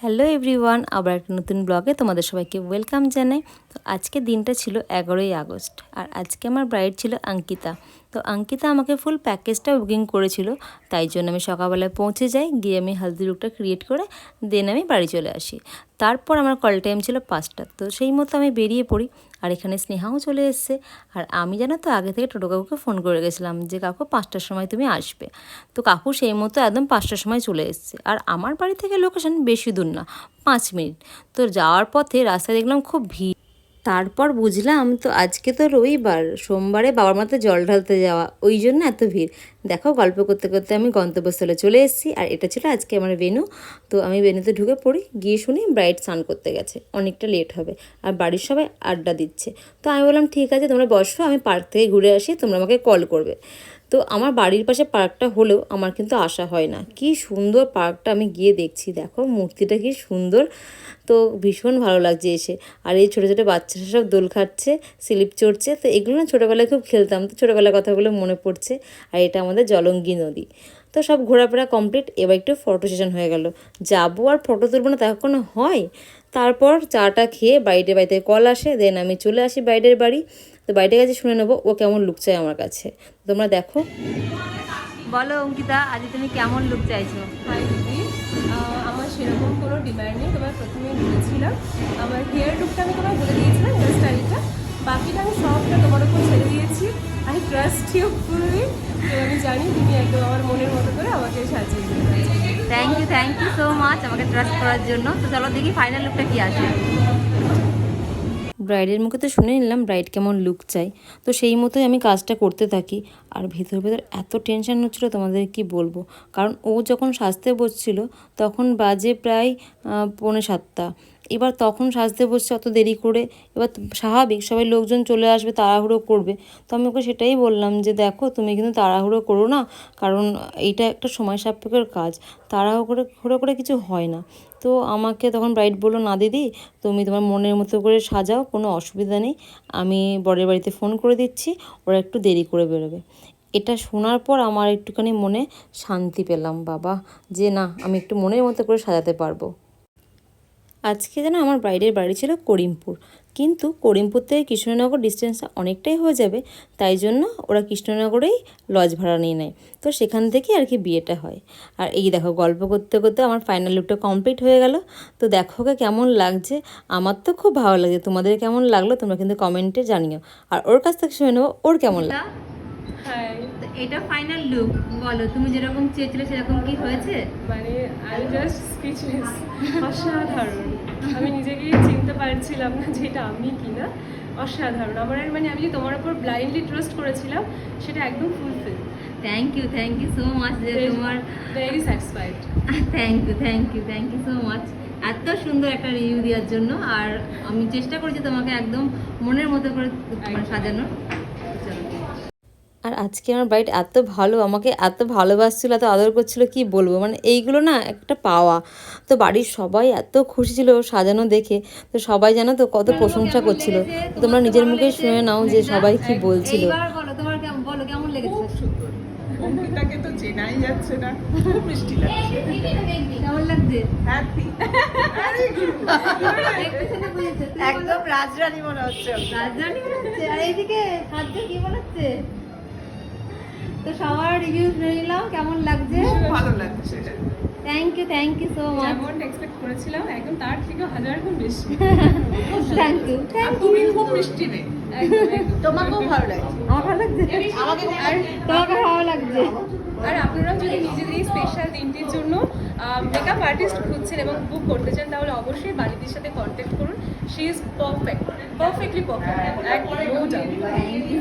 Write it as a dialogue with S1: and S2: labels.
S1: Hello everyone আবার একটা নতুন ব্লগে তোমাদের সবাইকে ওয়েলকাম জানাই। তো আজকে দিনটা ছিল এগারোই আগস্ট আর আজকে আমার ব্রাইড ছিল অঙ্কিতা। তো অঙ্কিতা আমাকে ফুল প্যাকেজটা বুকিং করেছিল, তাই জন্য আমি সকালবেলায় পৌঁছে যাই, গিয়ে আমি হালদি লুকটা ক্রিয়েট করে দেন আমি বাড়ি চলে আসি। তারপর আমার কল টাইম ছিল পাঁচটা, তো সেই মতো আমি বেরিয়ে পড়ি আর এখানে স্নেহাও চলে এসছে। আর আমি জানো তো, আগে থেকে টোটো কাকুকে ফোন করে গেছিলাম যে, কাকু, পাঁচটার সময় তুমি আসবে। তো কাকু সেই মতো একদম পাঁচটার সময় চলে এসছে। আর আমার বাড়ি থেকে লোকেশন বেশি দূর না, পাঁচ মিনিট। তো যাওয়ার পথে রাস্তায় দেখলাম খুব ভিড়। তারপর বুঝলাম তো আজকে তো রবিবার, সোমবারে বাবার মাথায় জল ঢালতে যাওয়া, ওই জন্য এত ভিড়। দেখো গল্প করতে করতে আমি গন্তব্যস্থলে চলে এসেছি, আর এটা ছিল আজকে আমার বেনু তো আমি বেনুতে ঢুকে পড়ি, গিয়ে শুনি ব্রাইট স্নান করতে গেছে, অনেকটা লেট হবে, আর বাড়ির সবাই আড্ডা দিচ্ছে। তো আমি বললাম, ঠিক আছে, তোমরা বসো, আমি পার্ক থেকে ঘুরে আসি, তোমরা আমাকে কল করবে। তো আমার বাড়ির পাশে পার্কটা হলেও আমার কিন্তু আসা হয় না। কি সুন্দর পার্কটা আমি গিয়ে দেখছি, দেখো মূর্তিটা কি সুন্দর। তো ভীষণ ভালো লাগছে এসে। আর এই ছোটো ছোটো বাচ্চারা সব দোল খাচ্ছে, স্লিপ চড়ছে। তো এগুলো না ছোটোবেলায় খুব খেলতাম, তো ছোটোবেলার কথাগুলো মনে পড়ছে। আর এটা আমাদের জলঙ্গি নদী। তো সব ঘোরাফেরা কমপ্লিট এবার একটু ফটো সেশন হয়ে গেল। যাব আর ফটো তুলবো না, তা কোনো হয়? তারপর চাটা খেয়ে বাইরে বাড়িতে কল আসে দেন আমি চলে আসি বাইরের বাড়ি। তো বাড়িটা কাছে শুনে নেব ও কেমন লুক চায় আমার কাছে। তোমরা দেখো। বলো অঙ্কিতা আজ তুমি কেমন লুক চাইছো?
S2: আমার সেরকম কোনো ডিমান্ড নেই তোমার প্রথমে বলেছিলাম। আমার হেয়ার লুকটা আমি তোমায় বলে দিয়েছিলাম হেয়ার স্টাইলটা বাকিটা আমি সবটা তোমার উপর ছেড়ে দিয়েছি। আই ট্রাস্ট ইউ ফুললি তো আমি জানি তুমি একদম আমার মনের মতো করে আমাকে সাজিয়ে
S1: thank you thank you so much আমাকে ট্রাস্ট করার জন্য। তো চলো দেখি ফাইনাল লুকটা কি আসে। ব্রাইডের মুখে তো শুনে নিলাম ব্রাইড কেমন লুক চাই। তো সেই মতোই আমি কাজটা করতে থাকি। আর ভেতর ভেতর এত টেনশন হচ্ছিল, তোমাদের কি বলব? কারণ ও যখন সাজতে বসছিল, তখন বাজে প্রায় পৌনে সাতটা। এবার তখন সাজতে বসছে অত দেরি করে, এবার স্বাভাবিক সবাই লোকজন চলে আসবে, তাড়াহুড়ো করবে। তো আমি ওকে সেটাই বললাম যে, দেখো, তুমি কিন্তু তাড়াহুড়ো করো না, কারণ এইটা একটা সময় সাপেক্ষের কাজ। তাড়াহুড়ো করে হুড়ো করে কিছু হয় না। তো আমাকে তখন ব্রাইট বলল, না দিদি, তুমি তোমার মনের মতো করে সাজাও, কোনো অসুবিধা নেই। আমি বরের বাড়িতে ফোন করে দিচ্ছি, ওরা একটু দেরি করে বেরোবে। এটা শোনার পর আমার একটুখানি মনে শান্তি পেলাম, বাবা। যে, না, আমি একটু মনের মতো করে সাজাতে পারব। আজকে যেন আমার ব্রাইডের বাড়ি ছিল করিমপুর। কিন্তু করিমপুর থেকে কৃষ্ণনগর ডিস্টেন্সটা অনেকটাই হয়ে যাবে, তাই জন্য ওরা কৃষ্ণনগরেই লজ ভাড়া নিয়ে নেয়। তো সেখান থেকে আর কি বিয়েটা হয়। আর এই দেখো, গল্প করতে করতে আমার ফাইনাল লুকটা কমপ্লিট হয়ে গেল। তো দেখো কেমন লাগছে। আমার তো খুব ভালো লাগছে। তোমাদের কেমন লাগল তোমরা কিন্তু কমেন্টে জানিও। আর ওর কাছ থেকে শুনে নেব, ওর কেমন লাগে এটা ফাইনাল লুক বলো তুমি যেরকম চেয়েছিলে সেরকম কি হয়েছে?
S2: মানে আই জাস্ট স্পিচলেস অসাধারণ। আমি নিজেকেই চিনতে পারছিলাম না যে এটা আমি কিনা। অসাধারণ। আমার আর মানে আমি যে তোমার উপর ব্লাইন্ডলি ট্রাস্ট করেছিলাম সেটা একদম fulfil
S1: thank you thank you so much যে তোমার
S2: very satisfied
S1: thank you thank you thank you so much এত সুন্দর একটা রিভিউ দেওয়ার জন্য আর আমি চেষ্টা করেছি তোমাকে একদম মনের মতো করে সাজানোর। আর আজকে আমার বাড়িটা এত ভালো আমাকে এত ভালোবাসছিল এত আদর করছিল কি বলব? মানে এইগুলো না একটা পাওয়া। তো বাড়ির সবাই এত খুশি ছিল সাজানো দেখে। তো সবাই জানো তো কত প্রশংসা করছিল। তো তোমরা নিজের মুখে শুনে নাও যে সবাই কি বলছিল। বলো তোমার বলো কেমন লেগেছে?
S3: অঙ্কিতাকে তো চেনাই যাচ্ছে না। খুব মিষ্টি লাগছে।
S1: কেমন লাগছে?
S3: হ্যাপি একদম রাজরানী মনে হচ্ছে। ওকে।
S1: রাজধানী বানাচ্ছে আর এইদিকে খাদ্য কি বানাচ্ছে তো সবার রিভিউ শুনে নিলাম কেমন লাগছে?
S3: খুব ভালো লাগছে।
S1: Thank you thank you so much
S2: যেমন এক্সপেক্ট করেছিলাম একদম তার থেকে হাজার গুণ বেশি।
S1: থ্যাংক ইউ
S3: আর
S1: থ্যাংক ইউ
S3: তুমি খুব মিষ্টি রে
S2: একদম, একদম।
S3: তোমাকেও ভালো লাগছে।
S1: আমার ভালো লাগছে?
S3: আমাকে
S2: আর
S1: তোমাকে ভালো লাগছে?
S2: আর আপনারা যদি নিজেদের এই স্পেশাল দিনটির জন্য মেকআপ আর্টিস্ট খুঁজছেন এবং বুক করতে চান তাহলে অবশ্যই বাড়িদের সাথে কন্ট্যাক্ট করুন। She is perfect perfectly perfect
S1: you